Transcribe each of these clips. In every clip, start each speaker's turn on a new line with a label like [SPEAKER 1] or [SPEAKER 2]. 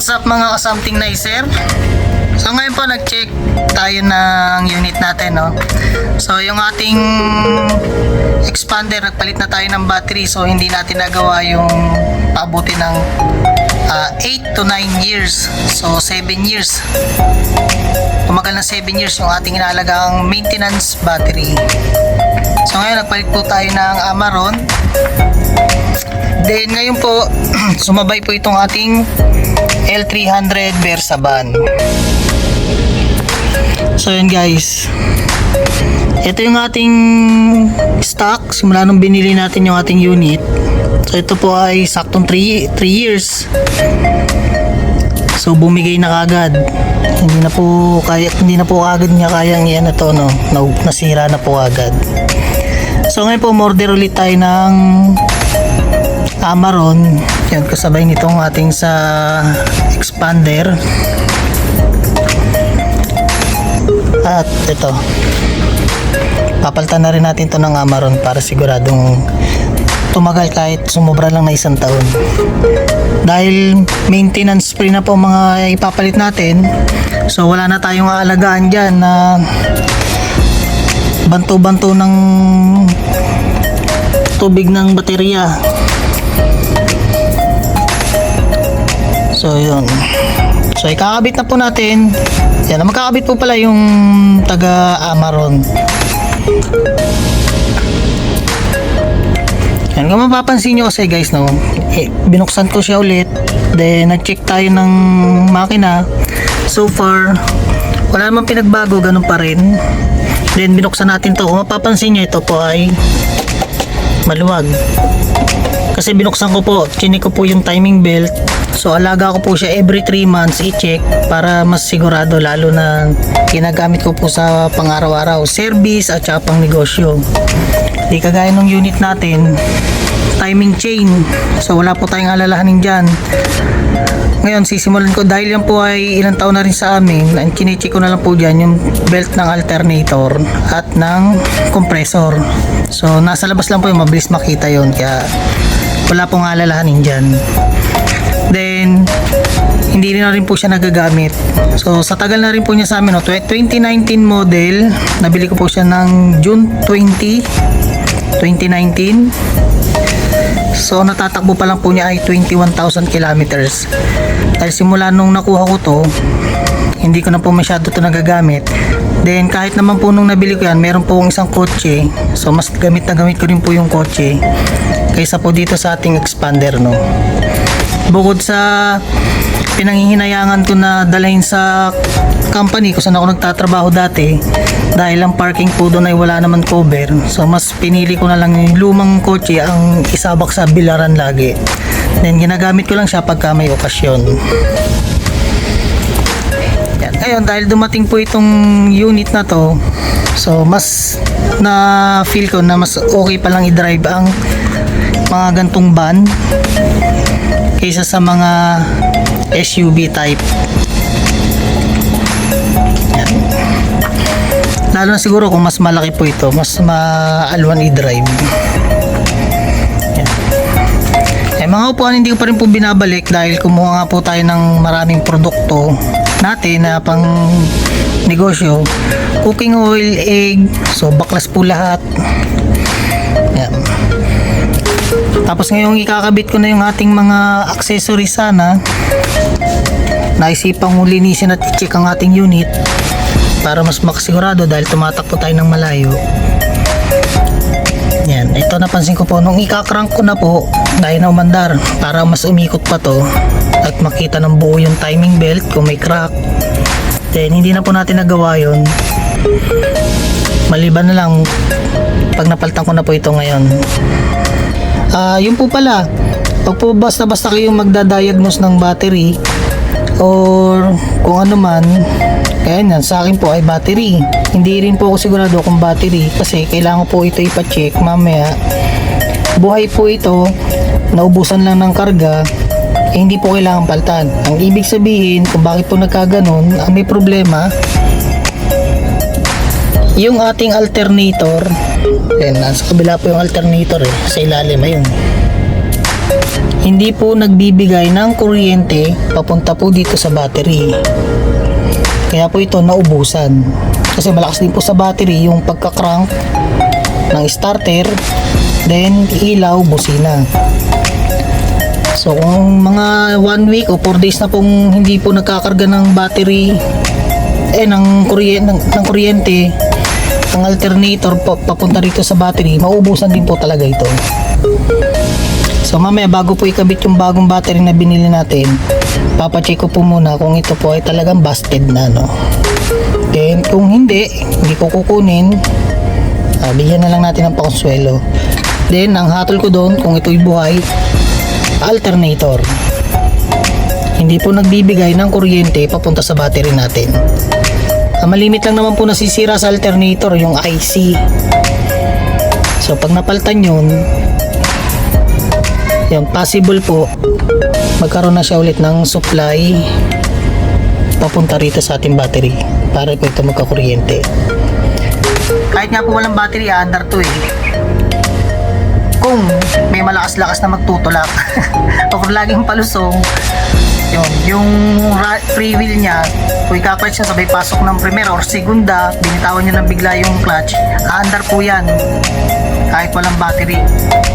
[SPEAKER 1] What's up mga kasamting nicer? So ngayon po nag-check tayo ng unit natin no. So yung ating expander nagpalit na tayo ng battery so hindi natin nagawa yung paabuti ng 8 to 9 years. So 7 years. Tumagal na 7 years yung ating inalagang maintenance battery. So ngayon nagpalit po tayo ng Amaron Then ngayon po, sumabay po itong ating L300 Versaban. So yun guys. Ito yung ating stock simula nung binili natin yung ating unit. So ito po ay saktong 3 3 years. So bumigay na kagad. Hindi na po kaya hindi na po agad niya kayang yan ito no. Na, nasira na po agad. So ngayon po order ulit tayo ng Amaron. Yan, kasabay nitong ating sa expander. At ito. Papalitan na rin natin to ng Amaron para siguradong tumagal kahit sumobra lang na isang taon. Dahil maintenance free na po mga ipapalit natin, so wala na tayong aalagaan dyan na banto-banto ng tubig ng baterya. So, yun. So, ikakabit na po natin. Yan, magkakabit po pala yung taga Amaron. Yan, kung mapapansin nyo kasi guys, no, eh, binuksan ko siya ulit. Then, nag-check tayo ng makina. So far, wala namang pinagbago, ganun pa rin. Then, binuksan natin to. Kung mapapansin nyo, ito po ay maluwag. Kasi binuksan ko po, chinik ko po yung timing belt. So alaga ko po siya every 3 months i-check para mas sigurado lalo na ginagamit ko po sa pang-araw-araw service at saka pang negosyo. Di kagaya ng unit natin, timing chain. So wala po tayong alalahanin dyan. Ngayon, sisimulan ko dahil yan po ay ilang taon na rin sa amin. Ang kinicheck ko na lang po dyan yung belt ng alternator at ng compressor. So, nasa labas lang po yung mabilis makita yon Kaya, wala pong alalahanin dyan. Hindi na rin po siya nagagamit. So, sa tagal na rin po niya sa amin, no, 2019 model, nabili ko po siya ng June 20, 2019. So natatakbo pa lang po niya ay 21,000 kilometers. Dahil simula nung nakuha ko to, hindi ko na po masyado to nagagamit. Then kahit naman po nung nabili ko yan, meron po isang kotse. So mas gamit na gamit ko rin po yung kotse kaysa po dito sa ating expander no. Bukod sa pinanghihinayangan ko na dalhin sa company kung saan ako nagtatrabaho dati dahil ang parking po doon ay wala naman cover. So mas pinili ko na lang yung lumang kotse ang isabak sa bilaran lagi. Then ginagamit ko lang siya pagka may okasyon. Yan. Ngayon, dahil dumating po itong unit na to, so mas na feel ko na mas okay pa lang i-drive ang mga gantong van kaysa sa mga SUV type. Lalo na siguro kung mas malaki po ito, mas maalwan i-drive. Eh mga upuan hindi ko pa rin po binabalik dahil kumuha nga po tayo ng maraming produkto natin na pang negosyo. Cooking oil, egg, so baklas po lahat. Tapos ngayong ikakabit ko na yung ating mga accessories sana. Naisipang linisin at i-check ang ating unit para mas makasigurado dahil tumatakbo tayo ng malayo. Yan, ito napansin ko po nung ikakrank ko na po dahil na umandar para mas umikot pa to at makita ng buo yung timing belt kung may crack. Then hindi na po natin nagawa yon. Maliban na lang pag napaltan ko na po ito ngayon. Ah, yun po pala. Pag po basta-basta kayong magda-diagnose ng battery or kung ano man, kaya yan, sa akin po ay battery. Hindi rin po ako sigurado kung battery kasi kailangan po ito ipa-check mamaya. Buhay po ito, naubusan lang ng karga, eh, hindi po kailangan paltan. Ang ibig sabihin kung bakit po nagkaganon, ang may problema, yung ating alternator, yan, nasa kabila po yung alternator eh, sa ilalim, ayun. hindi po nagbibigay ng kuryente papunta po dito sa battery. Kaya po ito naubusan. Kasi malakas din po sa battery yung pagka-crank ng starter, then ilaw, busina. So kung mga 1 week o 4 days na pong hindi po nagkakarga ng battery eh ng kuryente ng, ng kuryente ng alternator pa, papunta rito sa battery, maubusan din po talaga ito. So mamaya bago po ikabit yung bagong battery na binili natin, papacheck ko po muna kung ito po ay talagang busted na no. Then kung hindi, hindi ko kukunin, ah, bigyan na lang natin ng pakonsuelo. Then ang hatol ko doon kung ito'y buhay, alternator. Hindi po nagbibigay ng kuryente papunta sa battery natin. Malimit lang naman po nasisira sa alternator yung IC. So pag napaltan yun, yung possible po magkaroon na siya ulit ng supply papunta rito sa ating battery para po ito magkakuryente. Kahit nga po walang battery, under to eh. Kung may malakas-lakas na magtutulak o kung laging palusong, yun, yung free wheel niya, kung ika-clutch niya sabay pasok ng primera or segunda, binitawan niya ng bigla yung clutch, aandar po yan. Kahit walang battery.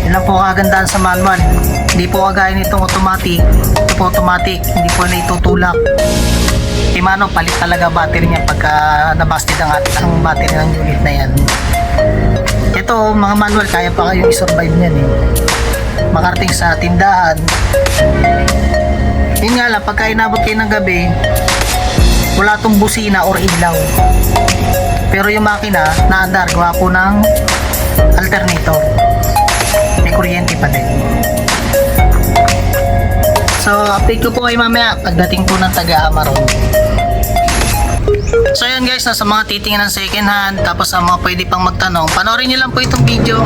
[SPEAKER 1] Yun lang po kagandahan sa manual. Hindi po kagaya nitong automatic. Ito po automatic, hindi po na itutulak. Kay Mano, palit talaga battery niya pagka nabasted ang, ang battery ng unit na yan. Ito, mga manual, kaya pa kayong i-survive niyan eh. Makarating sa tindahan, yun nga lang, pagka inabot kayo ng gabi, wala tong busina or ilaw. Pero yung makina, naandar, gawa po ng alternator. May kuryente pa din. So, update ko po kayo mamaya pagdating po ng taga-Amaron. So yun guys, nasa mga titingin ng second hand, tapos sa mga pwede pang magtanong, panoorin nyo lang po itong video.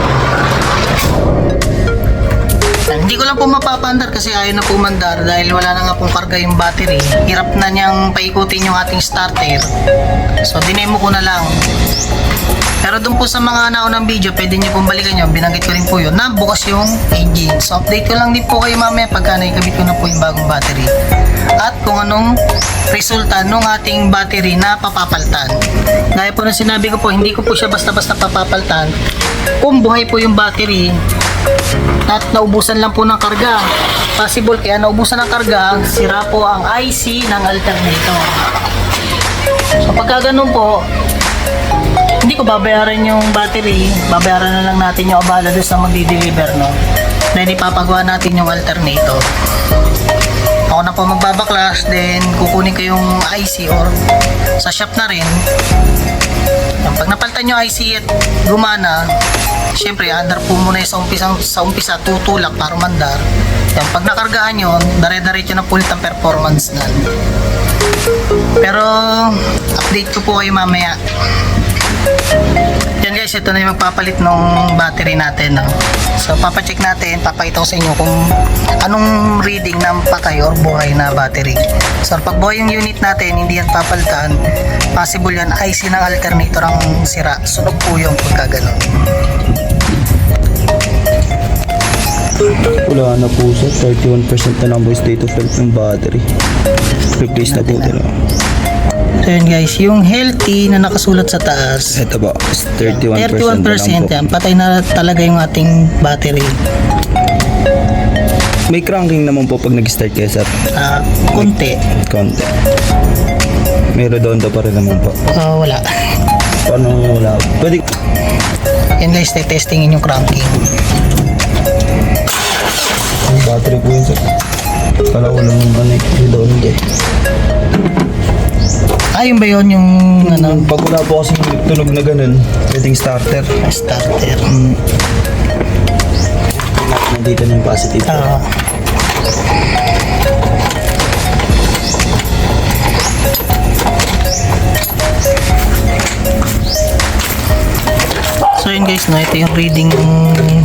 [SPEAKER 1] Hindi ko lang po mapapandar kasi ayaw na po mandar dahil wala na nga pong karga yung battery. Hirap na niyang paikutin yung ating starter. So, dinemo ko na lang. Pero doon po sa mga naunang video, pwede nyo pong balikan yun. Binanggit ko rin po yun na bukas yung engine. So, update ko lang din po kayo mamaya pagka naikabit ko na po yung bagong battery. At kung anong resulta ng ating battery na papapaltan. Gaya po na sinabi ko po, hindi ko po siya basta-basta papapaltan. Kung buhay po yung battery, at naubusan lang po ng karga. Possible kaya naubusan ng karga, sira po ang IC ng alternator. So pagka ganun po, hindi ko babayaran yung battery, babayaran na lang natin yung abala doon sa magdi-deliver, no? Then ipapagawa natin yung alternator. Ako na po magbabaklas, then kukunin ko yung IC or sa shop na rin. Yan, pag napalitan yung IC at gumana, syempre andar po muna sa umpisa, sa umpisa tutulak para mandar. Yan, pag nakargaan yun, dare-diretso na pulit ang performance na. Pero update ko po kayo mamaya. Guys, ito na yung magpapalit ng battery natin. No? So papacheck natin, papakita ko sa inyo kung anong reading ng patay or buhay na battery. So pag buhay yung unit natin, hindi yan papalitan, possible yan IC ng alternator ang sira. Sunog po yung pagka ganun.
[SPEAKER 2] Wala na po siya. 31% na yung state of health ng battery. Replace na po ito.
[SPEAKER 1] So yun guys, yung healthy na nakasulat sa taas,
[SPEAKER 2] Ito po, is 31%,
[SPEAKER 1] 31%
[SPEAKER 2] na lang po.
[SPEAKER 1] yan. Patay na talaga yung ating battery.
[SPEAKER 2] May cranking naman po pag nag-start kayo sa
[SPEAKER 1] Ah, konti.
[SPEAKER 2] konti. May redondo pa rin naman po.
[SPEAKER 1] Ah, wala.
[SPEAKER 2] Paano wala? Pwede,
[SPEAKER 1] Yan guys, testingin yung cranking.
[SPEAKER 2] battery po yun sir. Kala ko lang yung redondo eh.
[SPEAKER 1] Ah, yun ba yun yung ano,
[SPEAKER 2] Pag wala po kasi tunog na ganun, pwedeng starter.
[SPEAKER 1] starter?
[SPEAKER 2] Nandito na yung positive.
[SPEAKER 1] Ah. So yun guys, no, ito yung reading ng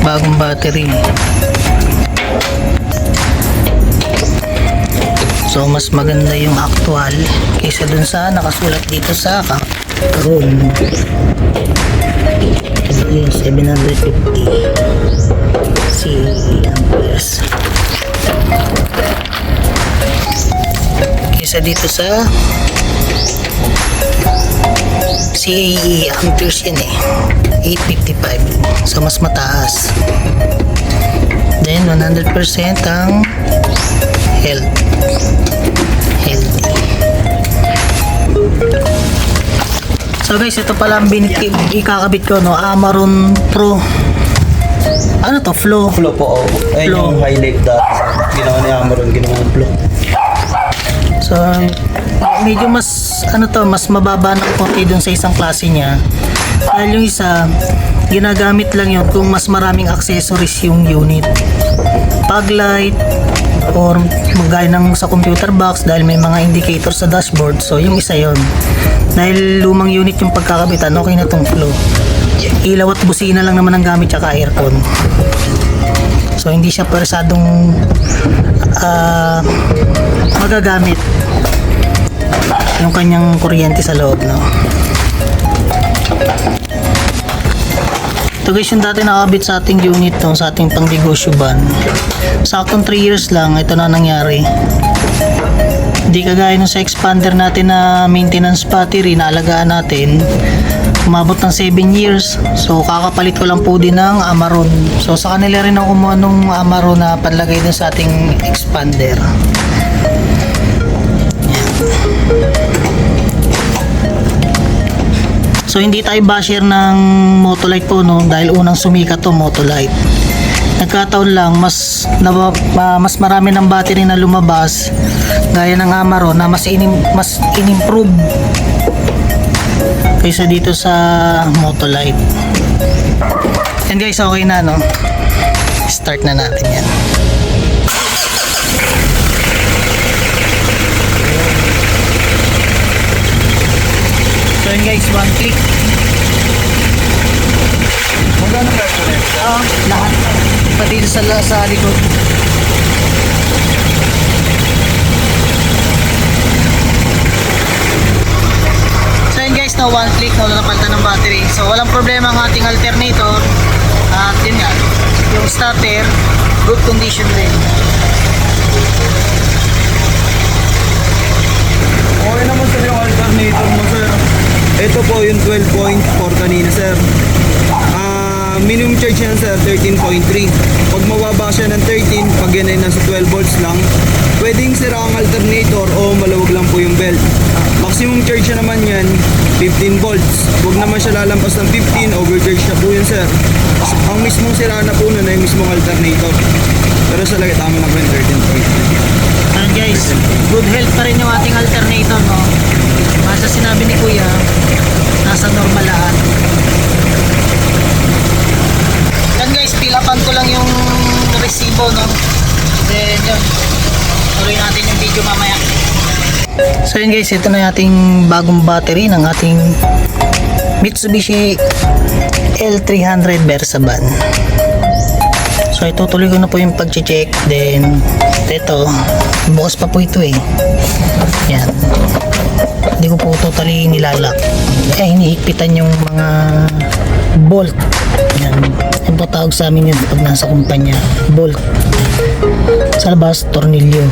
[SPEAKER 1] bagong battery. So mas maganda yung actual kaysa dun sa nakasulat dito sa karton. Yung 750 si. Kesa dito sa CAE amperes yan eh. 855. So mas mataas. Then 100% ang health. Healthy. So guys, ito pala ang bin- i- ikakabit ko no, Amaron Pro. Ano to? Flow.
[SPEAKER 2] Flow po, oh. Ayun
[SPEAKER 1] Flow.
[SPEAKER 2] yung highlight dati. Ginawa ni Amaron, ginawa ng flow.
[SPEAKER 1] So, medyo mas, ano to, mas mababa ng konti dun sa isang klase niya. Dahil yung isa, ginagamit lang yun kung mas maraming accessories yung unit. Pag light, or magaya ng sa computer box dahil may mga indicator sa dashboard. So, yung isa yon Dahil lumang unit yung pagkakabitan, okay na tong flow. Ilaw at busina lang naman ang gamit tsaka aircon. So, hindi siya persadong ah magagamit yung kanyang kuryente sa loob, no? Ito guys, yung dati nakabit sa ating unit to, sa ating pangnegosyo ban. Saktong 3 years lang, ito na nangyari. Hindi kagaya nung sa expander natin na maintenance battery na alagaan natin. Umabot ng 7 years. So, kakapalit ko lang po din ng Amaron. So, sa kanila rin ako kumuha nung Amaron na panlagay dun sa ating expander. So hindi tayo basher ng Motolite po no dahil unang sumikat to Motolite. Nagkataon lang mas na, ma- mas marami ng battery na lumabas gaya ng Amaro na mas inim, mas inimprove kaysa dito sa Motolite. Yan guys, okay na no. Start na natin yan. So guys, one click.
[SPEAKER 2] Magkano
[SPEAKER 1] Ah, lahat. Pati sa, sa likod. So yun guys, no, one click, no, napalitan ng battery. So walang problema ang ating alternator. At yun nga, yung starter, good condition din.
[SPEAKER 2] Okay naman sir yung alternator mo sir. Ito po yung 12.4 kanina sir. Ah, minimum charge yan sir 13.3. Pag mababa siya ng 13, pag yan ay nasa 12 volts lang, pwedeng sira ang alternator o maluwag lang po yung belt. Maximum charge siya naman yan 15 volts. Huwag naman siya lalampas ng 15, overcharge na po yun sir. Ang mismong sira na po nun ay mismong alternator. Pero sa lagay tama na po yung 13.3.
[SPEAKER 1] Ayan guys, good health pa rin yung ating alternator, no? Basta sinabi ni Kuya, nasa normal lahat. Yan pilapan ko lang yung resibo, no? Then, yun. Tuloy natin yung video mamaya. So yun guys, ito na yung ating bagong battery ng ating Mitsubishi L300 Versaban. So itutuloy ko na po yung pag-check then ito bukas pa po ito eh yan hindi ko po totally nilalak eh hinihigpitan yung mga bolt yan yung po tawag sa amin yun pag nasa kumpanya bolt sa labas tornilyo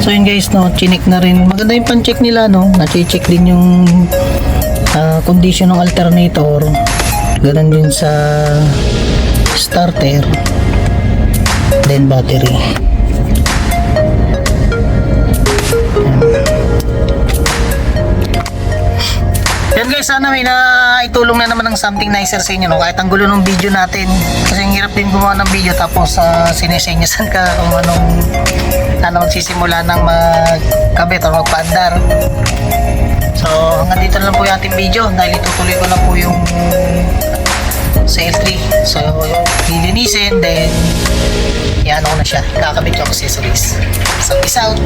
[SPEAKER 1] So yun guys, no, chinik na rin. Maganda yung pan-check nila, no. Na-check din yung ah, condition ng alternator. Ganun din sa starter. Then battery. Yan guys, sana may na itulong na naman ng something nicer sa inyo, no? Kahit ang gulo ng video natin. Kasi ang hirap din gumawa ng video tapos uh, sinesenyasan ka kung anong ano magsisimula ng magkabit o magpaandar. So, hanggang dito lang po yung ating video dahil itutuloy ko na po yung sa L3. So, lilinisin, then yan ko na siya. Kakabit yung accessories. So, peace out!